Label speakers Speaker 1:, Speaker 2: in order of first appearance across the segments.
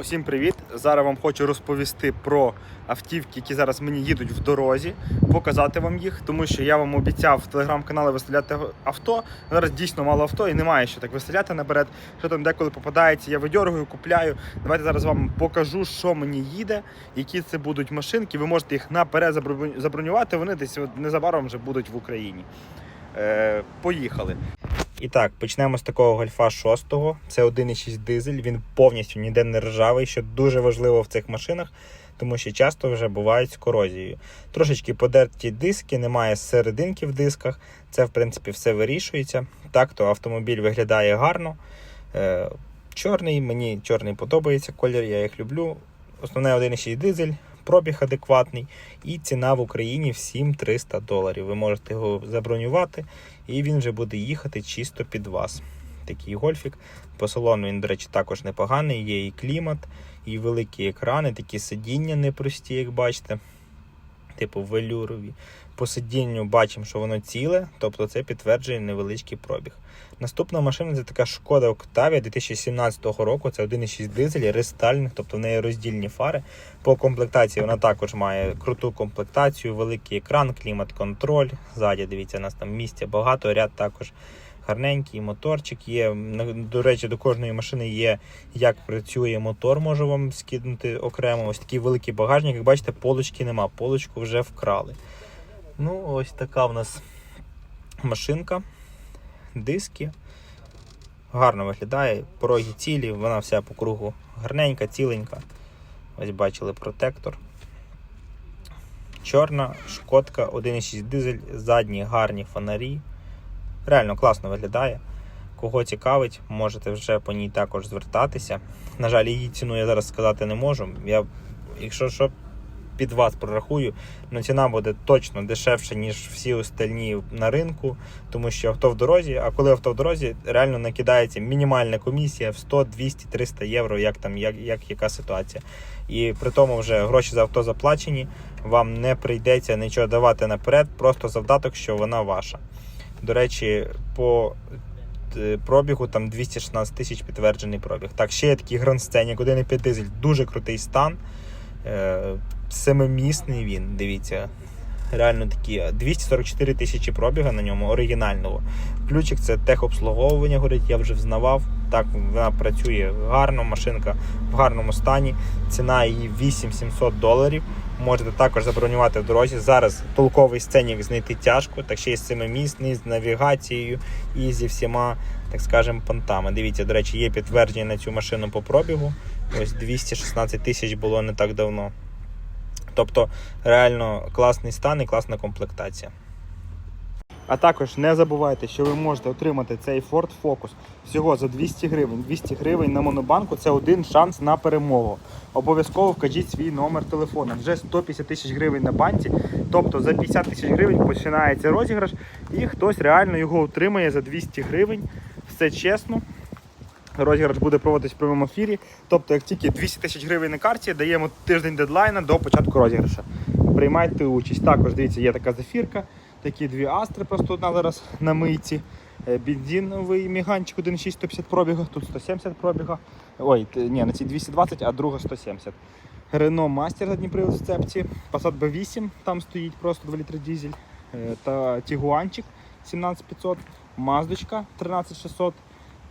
Speaker 1: Усім привіт! Зараз вам хочу розповісти про автівки, які зараз мені їдуть в дорозі, показати вам їх, тому що я вам обіцяв в телеграм-каналі виставляти авто. Зараз дійсно мало авто і немає що так виставляти наперед. Що там деколи попадається, я видьоргую, купляю. Давайте зараз вам покажу, що мені їде, які це будуть машинки. Ви можете їх наперед забронювати. Вони десь незабаром вже будуть в Україні. Е, поїхали. І так, почнемо з такого гольфа 6. Це 1,6 дизель, він повністю ніде не ржавий, що дуже важливо в цих машинах, тому що часто вже бувають з корозією. Трошечки подерті диски, немає серединки в дисках. Це, в принципі, все вирішується. Так, то автомобіль виглядає гарно. Е, чорний, мені чорний подобається колір, я їх люблю. Основне 1,6 дизель, пробіг адекватний, і ціна в Україні всім 300 доларів. Ви можете його забронювати, і він вже буде їхати чисто під вас. Такий гольфік. По салону він, до речі, також непоганий. Є і клімат, і великі екрани, такі сидіння непрості, як бачите. Типу велюрові. По сидінню бачимо, що воно ціле, тобто це підтверджує невеличкий пробіг. Наступна машина це така шкода Octavia 2017 року. Це 1,6 дизель, рестайлінг, тобто в неї роздільні фари. По комплектації вона також має круту комплектацію, великий екран, клімат-контроль. Ззаді, дивіться, у нас там місця багато, ряд також гарненький, моторчик є. До речі, до кожної машини є, як працює мотор, можу вам скинути окремо. Ось такий великий багажник. Як бачите, полочки нема, полочку вже вкрали. Ну, ось така в нас машинка, диски. Гарно виглядає, пороги цілі, вона вся по кругу гарненька, ціленька. Ось бачили протектор. Чорна шкодка, 1,6 дизель, задні гарні фонарі. Реально класно виглядає. Кого цікавить, можете вже по ній також звертатися. На жаль, її ціну я зараз сказати не можу. Я, якщо що, під вас прорахую, але ціна буде точно дешевша, ніж всі остальні на ринку, тому що авто в дорозі, а коли авто в дорозі, реально накидається мінімальна комісія в 100, 200, 300 євро, як там, як, як яка ситуація. І при тому вже гроші за авто заплачені, вам не прийдеться нічого давати наперед, просто завдаток, що вона ваша. До речі, по е, пробігу там 216 тисяч підтверджений пробіг. Так, ще є такий Scenic, 1,5 дизель, дуже крутий стан. Е, Семимісний він, дивіться. Реально такі 244 тисячі пробіга на ньому оригінального. Ключик це техобслуговування, говорить, я вже взнавав. Так, вона працює гарно, машинка в гарному стані. Ціна її 8700 доларів. Можете також забронювати в дорозі. Зараз толковий сценік знайти тяжко, так ще й місцями, з навігацією і зі всіма, так скажемо, понтами. Дивіться, до речі, є підтвердження на цю машину по пробігу. Ось 216 тисяч було не так давно. Тобто реально класний стан і класна комплектація. А також не забувайте, що ви можете отримати цей Ford Focus всього за 200 гривень. 200 гривень на монобанку це один шанс на перемогу. Обов'язково вкажіть свій номер телефона. Вже 150 тисяч гривень на банці. Тобто за 50 тисяч гривень починається розіграш, і хтось реально його отримає за 200 гривень. Все чесно. Розіграш буде проводитись в прямому ефірі. Тобто, як тільки 200 тисяч гривень на карті, даємо тиждень дедлайна до початку розіграша. Приймайте участь. Також дивіться, є така зафірка, такі дві астри, просто одна зараз на мийці. Е, Бензиновий міганчик 1,6 150 пробіга, тут 170 пробіга. Ой, ні, на цій 220, а друга 170. Рено Мастер задній привод в цепці, Passat B8 там стоїть, просто 2 літри дизель. Е, Та Тігуанчик 17500, Маздочка 13600.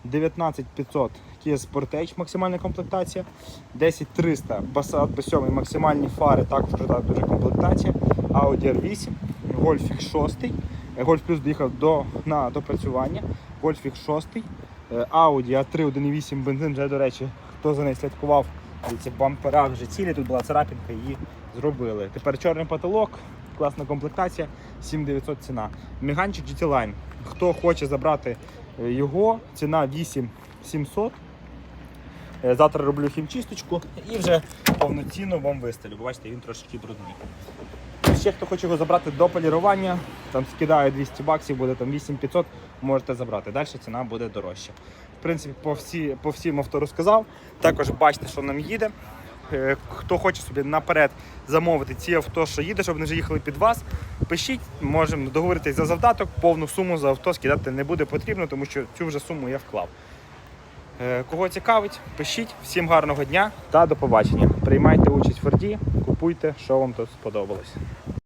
Speaker 1: 19500 Kia Sportage максимальна комплектація, 10300 Passat B7 максимальні фари, також дуже комплектація, Audi R8, Golf 6, Golf Plus доїхав до, на допрацювання, Golf 6, е, Audi A3 1.8 бензин, вже, до речі, хто за нею слідкував, ці бампера вже цілі, тут була царапінка, її зробили. Тепер чорний потолок, класна комплектація, 7900 ціна. Міганчик GT Line. Хто хоче забрати е, його, ціна 8700. Е, Завтра роблю хімчисточку і вже повноцінно вам виставлю. Бачите, він трошки брудний. Ще хто хоче його забрати до полірування, там скидаю 200 баксів, буде там 8500, можете забрати. Далі ціна буде дорожча. В принципі, по, всі, по всім авто розказав. Також бачите, що нам їде. Е, Хто хоче собі наперед замовити ці авто, що їде, щоб вони вже їхали під вас, пишіть, можемо договоритись за завдаток, повну суму за авто скидати не буде потрібно, тому що цю вже суму я вклав. Е, Кого цікавить, пишіть. Всім гарного дня та до побачення. Приймайте участь в Форді, купуйте, що вам тут сподобалось.